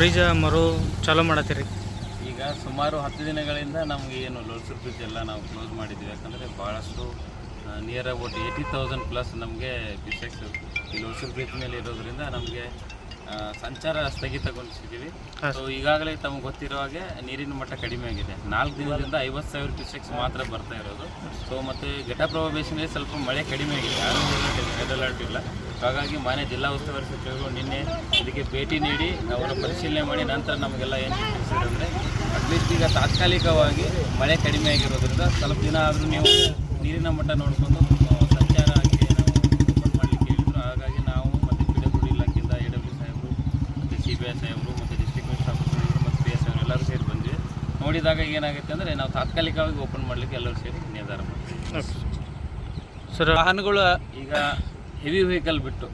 Bridge ಮರು ಚಾಲೂ ಮಾಡತ್ತೀರಿ? ಈಗ ಸುಮಾರು ಹತ್ತು ದಿನಗಳಿಂದ ನಮಗೆ ಏನು ಲೋಲ್ಸೂರ್ ಬ್ರಿಡ್ಜ್ ಎಲ್ಲ ನಾವು ಕ್ಲೋಸ್ ಮಾಡಿದ್ವಿ. ಯಾಕಂದರೆ ಭಾಳಷ್ಟು near about eighty thousand plus ನಮಗೆ ಬಿಸೆಕ್ಸ್ ಈ ಲೋಲ್ಸೂರ್ ಬ್ರಿಡ್ಜ್ ಮೇಲೆ ಇರೋದ್ರಿಂದ ನಮಗೆ ಸಂಚಾರ ಸ್ಥಗಿತಗೊಳಿಸಿದ್ದೀವಿ. ಸೊ ಈಗಾಗಲೇ ತಮಗೆ ಗೊತ್ತಿರೋ ಹಾಗೆ ನೀರಿನ ಮಟ್ಟ ಕಡಿಮೆ ಆಗಿದೆ. ನಾಲ್ಕು ದಿನದಿಂದ ಐವತ್ತು ಸಾವಿರ ಕ್ಯೂಸೆಕ್ಸ್ ಮಾತ್ರ ಬರ್ತಾ ಇರೋದು. ಸೊ ಮತ್ತು ಘಟಪ್ರಭಾ ಬೇಸಿನಲ್ಲಿ ಸ್ವಲ್ಪ ಮಳೆ ಕಡಿಮೆ ಆಗಿದೆ. ಯಾರೂ ರೆಡ್ ಅಲರ್ಟ್ ಇಲ್ಲ ಹಾಗಾಗಿ ಮಾನ್ಯ ಜಿಲ್ಲಾ ಉಸ್ತುವಾರಿ ಸಚಿವರು ನಿನ್ನೆ ಇದಕ್ಕೆ ಭೇಟಿ ನೀಡಿ ಅವರ ಪರಿಶೀಲನೆ ಮಾಡಿ ನಂತರ ನಮಗೆಲ್ಲ ಏನು ತಿಳಿಸಿದ್ರೆ ಅಟ್ಲೀಸ್ಟ್ ಈಗ ತಾತ್ಕಾಲಿಕವಾಗಿ ಮಳೆ ಕಡಿಮೆ ಆಗಿರೋದ್ರಿಂದ ಸ್ವಲ್ಪ ದಿನ ಆದರೂ ನೀವು ನೀರಿನ ಮಟ್ಟ ನೋಡಿಕೊಂಡು ಸಂಚಾರ ಆಗಿ ನಾವು ಓಪನ್ ಮಾಡಲಿಕ್ಕೆ ಹೇಳಿದರು. ಹಾಗಾಗಿ ನಾವು ಮತ್ತು ಪಿ ಡಬ್ಲ್ಯೂ ಡಿ ಇಲಾಖೆಯಿಂದ ಎ ಡಬ್ಲ್ಯೂ ಸಾಹೇಬರು ಮತ್ತು ಸಿ ಬಿ ಐ ಸಾಹೇಬರು ಮತ್ತು ಡಿಸ್ಟ್ರಿಕ್ಟ್ ಮಿನಿಸ್ಟರ್ ಆಫೀಸರ್ ಮತ್ತು ಪಿ ಎಸ್ ಅವರು ಎಲ್ಲರೂ ಸೇರಿ ಬಂದ್ವಿ. ನೋಡಿದಾಗ ಏನಾಗುತ್ತೆ ಅಂದರೆ ನಾವು ತಾತ್ಕಾಲಿಕವಾಗಿ ಓಪನ್ ಮಾಡಲಿಕ್ಕೆ ಎಲ್ಲರೂ ಸೇರಿ ನಿರ್ಧಾರ ಮಾಡ್ತೀವಿ. ಸರ್ ವಾಹನಗಳು ಈಗ ಹೆವಿ ವೆಹಿಕಲ್ ಬಿಟ್ಟು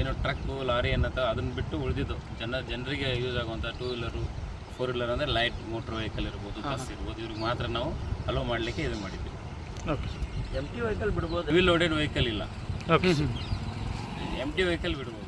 ಏನು ಟ್ರಕ್ಕು ಲಾರಿ ಏನತ್ತ ಅದನ್ನು ಬಿಟ್ಟು ಉಳಿದಿದ್ದು. ಜನ ಜನರಿಗೆ ಯೂಸ್ ಆಗುವಂಥ ಟೂ ವೀಲರು ಫೋರ್ ವೀಲರ್ ಅಂದರೆ ಲೈಟ್ ಮೋಟ್ರ್ ವೆಹಿಕಲ್ ಇರ್ಬೋದು ಬಸ್ ಇರ್ಬೋದು ಇವ್ರಿಗೆ ಮಾತ್ರ ನಾವು ಅಲೋ ಮಾಡಲಿಕ್ಕೆ ಇದು ಮಾಡಿದ್ವಿ ಓಕೆ ಎಂ ಟಿ ವೆಹಿಕಲ್ ಬಿಡ್ಬೋದು. ಹೆವಿ ಲೋಡೆಡ್ ವೆಹಿಕಲ್ ಇಲ್ಲ. ಓಕೆ ಎಂ ಟಿ ವೆಹಿಕಲ್ ಬಿಡ್ಬೋದು.